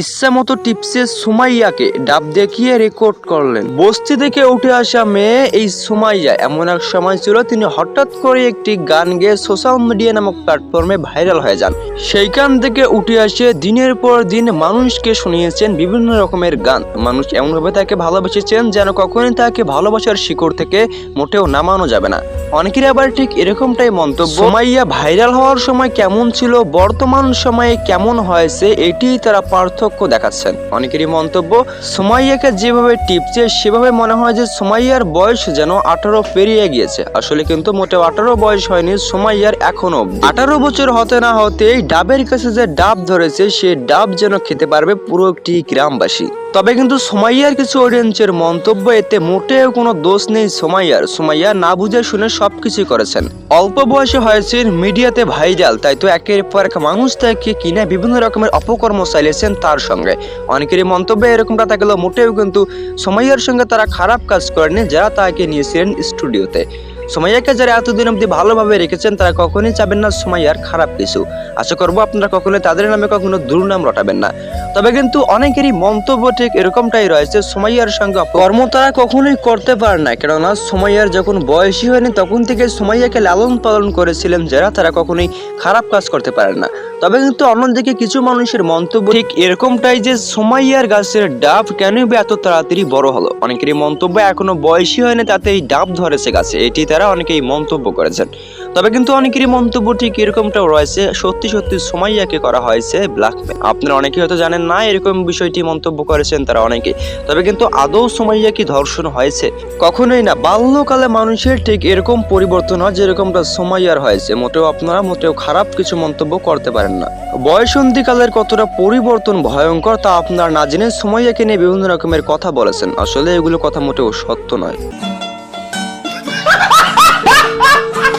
ইচ্ছা মতো টিপসে সুমাইয়াকে ডাব দেখিয়ে রেকর্ড করলেন। বস্তি থেকে উঠে আসা মেয়ে এই সুমাইয়া এমন এক সময় ছিল তিনি হঠাৎ করে একটি গান গেয়ে সোশ্যাল মিডিয়া নামক প্ল্যাটফর্মে ভাইরাল হয়ে যান। সেইখান থেকে উঠে আসে দিনের পর দিন মানুষকে শুনিয়েছেন বিভিন্ন রকমের গান। মানুষ এমনভাবে তাকে ভালোবেসেছেন যেন কখনোই তাকে ভালোবাসার শিকড় থেকে মোটেও নামানো যাবে না। অনেকের আবার ঠিক এরকমটাই মন্তব্য, সুমাইয়া ভাইরাল হওয়ার সময় কেমন ছিল? বর্তমান সময়ে কেমন হয়েছে? এটি তারা পার্থক্য দেখাচ্ছেন। অনেকেরই মন্তব্য, সুমাইয়াকে যেভাবে টিপছে, সেভাবে মনে হয় যে সোমাইয়ার বয়স যেন আঠারো পেরিয়ে গিয়েছে। আসলে কিন্তু মোটেও আঠারো বয়স হয়নি সোমাইয়ার এখনও আঠারো বছর হতে না হতেই ডাবের কাছে যে ডাব ধরেছে, সে ডাব যেন খেতে পারবে পুরো একটি গ্রামবাসী। তবে কিন্তু সোমাইয়ার কিছু অডিয়েন্সের মন্তব্য, এতে মোটেও কোনো দোষ নেই সোমাইয়ার। সোমাইয়া না বুঝে শুনে সব সবকিছু করেছেন। অল্প বয়সে হয়েছেন মিডিয়াতে ভাইরাল, তাই তো একের পর এক মানুষ তাকে কিনে বিভিন্ন রকমের অপকর্ম চালিয়েছেন তার সঙ্গে। অনেকেরই মন্তব্য এরকমটা থাকলেও মোটেও কিন্তু সময়ের সঙ্গে তারা খারাপ কাজ করেনি, যারা তাকে নিয়েছিলেন স্টুডিওতে। সোমাইয়াকে যারা এতদিন অবধি ভালোভাবে রেখেছেন, তারা কখনোই চাবেন না সোমাইয়ার খারাপ কিছু। আশা করব আপনারা কখনোই তাদের নামে কখনো দুর্নাম রটাবেন না। তবে কিন্তু অনেকেরই মন্তব্য ঠিক এরকমটাই রয়েছে, সোমাইয়ার সঙ্গে কর্ম তারা কখনোই করতে পারে না, কেননা সোমাইয়ার যখন বয়সী হয়নি তখন থেকে সোমাইয়াকে লালন পালন করেছিলেন যারা, তারা কখনোই খারাপ কাজ করতে পারে না। তবে কিন্তু অন্যদিকে কিছু মানুষের মন্তব্য ঠিক এরকমটাই যে সোমাইয়ার গাছের ডাব কেন বা এত তাড়াতাড়ি বড় হলো। অনেকেরই মন্তব্য এখনও বয়সী হয়নি তাতে এই ডাব ধরেছে গাছে, এটি তারা অনেকেই মন্তব্য করেছেন। তবে কিন্তু অনেকেরই মন্তব্য ঠিক এরকমটাও রয়েছে। সত্যি সত্যি সোমাইয়াকে করা হয়েছে ব্ল্যাকমেল আপনারা অনেকে হয়তো জানেন না এরকম বিষয়টি মন্তব্য করেছেন তারা অনেকে তবে কিন্তু আদৌ সোমাইয়া কি ধর্ষণ হয়েছে? কখনোই না। বাল্যকালে মানুষের ঠিক এরকম পরিবর্তন হয় যেরকমটা সোমাইয়ার হয়েছে। মোটেও আপনারা, মোটেও খারাপ কিছু মন্তব্য করতে পারেন না। বয়সন্ধিকালের কতটা পরিবর্তন ভয়ঙ্কর তা আপনারা না জেনে সোমাইয়াকে নিয়ে বিভিন্ন রকমের কথা বলেছেন। আসলে এগুলো কথা মোটেও সত্য নয়।